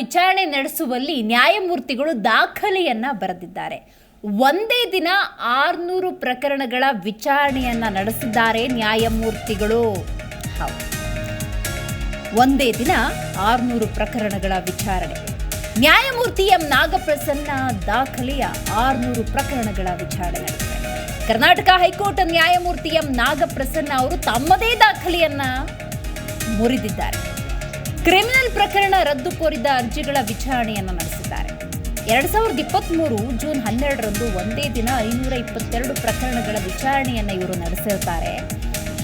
ವಿಚಾರಣೆ ನಡೆಸುವಲ್ಲಿ ನ್ಯಾಯಮೂರ್ತಿಗಳು ದಾಖಲೆಯನ್ನ ಬರೆದಿದ್ದಾರೆ. ಒಂದೇ ದಿನ ಆರ್ನೂರು ಪ್ರಕರಣಗಳ ವಿಚಾರಣೆಯನ್ನ ನಡೆಸಿದ್ದಾರೆ ನ್ಯಾಯಮೂರ್ತಿಗಳು. ಒಂದೇ ದಿನ ಆರ್ನೂರು ಪ್ರಕರಣಗಳ ವಿಚಾರಣೆ. ನ್ಯಾಯಮೂರ್ತಿ ಎಂ ನಾಗಪ್ರಸನ್ನ ದಾಖಲೆಯ ಆರ್ನೂರು ಪ್ರಕರಣಗಳ ವಿಚಾರಣೆ ನಡೆಸಿದೆ ಕರ್ನಾಟಕ ಹೈಕೋರ್ಟ್ ನ್ಯಾಯಮೂರ್ತಿ ಎಂ ನಾಗಪ್ರಸನ್ನ ಅವರು ತಮ್ಮದೇ ದಾಖಲೆಯನ್ನ ಮುರಿದಿದ್ದಾರೆ. ಕ್ರಿಮಿನಲ್ ಪ್ರಕರಣ ರದ್ದು ಕೋರಿದ್ದ ಅರ್ಜಿಗಳ ವಿಚಾರಣೆಯನ್ನು ನಡೆಸಿದ್ದಾರೆ. ಎರಡ್ ಸಾವಿರದ ಇಪ್ಪತ್ತ್ಮೂರು ಜೂನ್ ಹನ್ನೆರಡರಂದು ಒಂದೇ ದಿನ ಐನೂರ ಇಪ್ಪತ್ತೆರಡು ಪ್ರಕರಣಗಳ ವಿಚಾರಣೆಯನ್ನು ಇವರು ನಡೆಸಿರ್ತಾರೆ.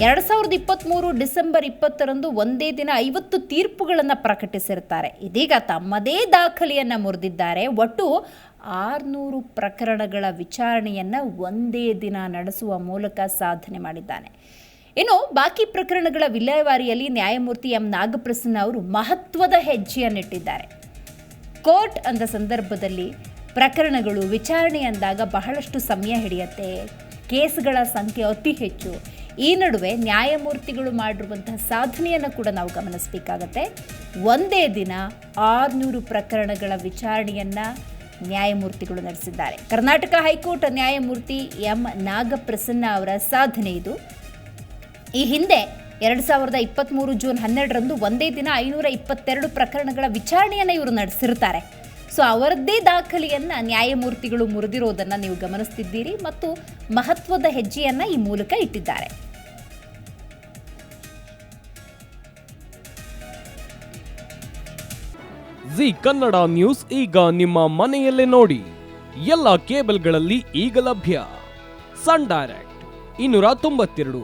ಎರಡ್ ಸಾವಿರದ ಇಪ್ಪತ್ತ್ಮೂರು ಡಿಸೆಂಬರ್ ಇಪ್ಪತ್ತರಂದು ಒಂದೇ ದಿನ ಐವತ್ತು ತೀರ್ಪುಗಳನ್ನು ಪ್ರಕಟಿಸಿರುತ್ತಾರೆ ಇದೀಗ ತಮ್ಮದೇ ದಾಖಲೆಯನ್ನು ಮುರಿದಿದ್ದಾರೆ. ಒಟ್ಟು ಆರುನೂರು ಪ್ರಕರಣಗಳ ವಿಚಾರಣೆಯನ್ನು ಒಂದೇ ದಿನ ನಡೆಸುವ ಮೂಲಕ ಸಾಧನೆ ಮಾಡಿದ್ದಾನೆ. ಇನ್ನು ಬಾಕಿ ಪ್ರಕರಣಗಳ ವಿಲೇವಾರಿಯಲ್ಲಿ ನ್ಯಾಯಮೂರ್ತಿ ಎಂ ನಾಗಪ್ರಸನ್ನ ಅವರು ಮಹತ್ವದ ಹೆಜ್ಜೆಯನ್ನಿಟ್ಟಿದ್ದಾರೆ. ಕೋರ್ಟ್ ಅಂದ ಸಂದರ್ಭದಲ್ಲಿ ಪ್ರಕರಣಗಳು ವಿಚಾರಣೆ ಅಂದಾಗ ಬಹಳಷ್ಟು ಸಮಯ ಹಿಡಿಯುತ್ತೆ. ಕೇಸ್ಗಳ ಸಂಖ್ಯೆ ಅತಿ ಹೆಚ್ಚು. ಈ ನಡುವೆ ನ್ಯಾಯಮೂರ್ತಿಗಳು ಮಾಡಿರುವಂತಹ ಸಾಧನೆಯನ್ನು ಕೂಡ ನಾವು ಗಮನಿಸಬೇಕಾಗತ್ತೆ. ಒಂದೇ ದಿನ ಆರುನೂರು ಪ್ರಕರಣಗಳ ವಿಚಾರಣೆಯನ್ನು ನ್ಯಾಯಮೂರ್ತಿಗಳು ನಡೆಸಿದ್ದಾರೆ. ಕರ್ನಾಟಕ ಹೈಕೋರ್ಟ್ ನ್ಯಾಯಮೂರ್ತಿ ಎಂ ನಾಗಪ್ರಸನ್ನ ಅವರ ಸಾಧನೆ ಇದು. ಈ ಹಿಂದೆ ಎರಡು ಸಾವಿರದ ಇಪ್ಪತ್ತ್ಮೂರು ಜೂನ್ ಹನ್ನೆರಡರಂದು ಒಂದೇ ದಿನ ಐನೂರ ಇಪ್ಪತ್ತೆರಡು ಪ್ರಕರಣಗಳ ವಿಚಾರಣೆಯನ್ನು ಇವರು ನಡೆಸಿರ್ತಾರೆ. ಸೊ ಅವರದ್ದೇ ದಾಖಲೆಯನ್ನು ನ್ಯಾಯಮೂರ್ತಿಗಳು ಮುರಿದಿರೋದನ್ನು ನೀವು ಗಮನಿಸ್ತಿದ್ದೀರಿ ಮತ್ತು ಮಹತ್ವದ ಹೆಜ್ಜೆಯನ್ನು ಈ ಮೂಲಕ ಇಟ್ಟಿದ್ದಾರೆ. ಜಿ ಕನ್ನಡ ನ್ಯೂಸ್ ಈಗ ನಿಮ್ಮ ಮನೆಯಲ್ಲೇ ನೋಡಿ. ಎಲ್ಲ ಕೇಬಲ್ಗಳಲ್ಲಿ ಈಗ ಲಭ್ಯ. ಸನ್ ಡೈರೆಕ್ಟ್ ಇನ್ನೂರ ತೊಂಬತ್ತೆರಡು.